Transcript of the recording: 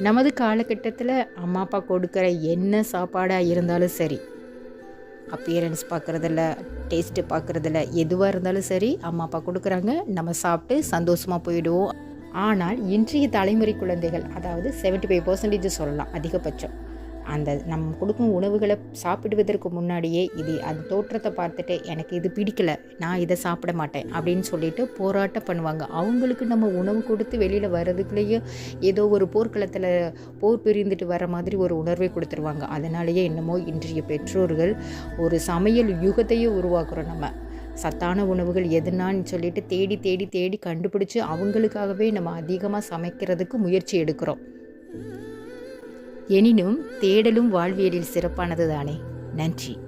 நமது காலகட்டத்தில் அம்மா அப்பா கொடுக்குற என்ன சாப்பாடாக இருந்தாலும் சரி அப்பியரன்ஸ் பார்க்குறதில்ல டேஸ்ட்டு பார்க்குறதில்ல எதுவாக இருந்தாலும் சரி அம்மா அப்பா கொடுக்குறாங்க நம்ம சாப்பிட்டு சந்தோஷமாக போயிடுவோம். ஆனால் இன்றைய தலைமுறை குழந்தைகள் அதாவது 75% ஃபைவ் பர்சன்டேஜ் சொல்லலாம் அதிகபட்சம். அந்த நம்ம கொடுக்கும் உணவுகளை சாப்பிடுவதற்கு முன்னாடியே இது அந்த தோற்றத்தை பார்த்துட்டு எனக்கு இது பிடிக்கல நான் இதை சாப்பிட மாட்டேன் அப்படின்னு சொல்லிட்டு போராட்டம் பண்ணுவாங்க. அவங்களுக்கு நம்ம உணவு கொடுத்து வெளியில் வர்றதுக்குள்ளேயே ஏதோ ஒரு போர்க்களத்தில் போர் பிரிந்துட்டு வர மாதிரி ஒரு உணர்வை கொடுத்துருவாங்க. அதனாலேயே என்னமோ இன்றைய பெற்றோர்கள் ஒரு சமையல் யுகத்தையே உருவாக்குறோம் நம்ம. சத்தான உணவுகள் எதுனான்னு சொல்லிட்டு தேடி தேடி தேடி கண்டுபிடிச்சி அவங்களுக்காகவே நம்ம அதிகமாக சமைக்கிறதுக்கு முயற்சி எடுக்கிறோம். எனினும் தேடலும் வாழ்வியலில் சிறப்பானது தானே நன்றி.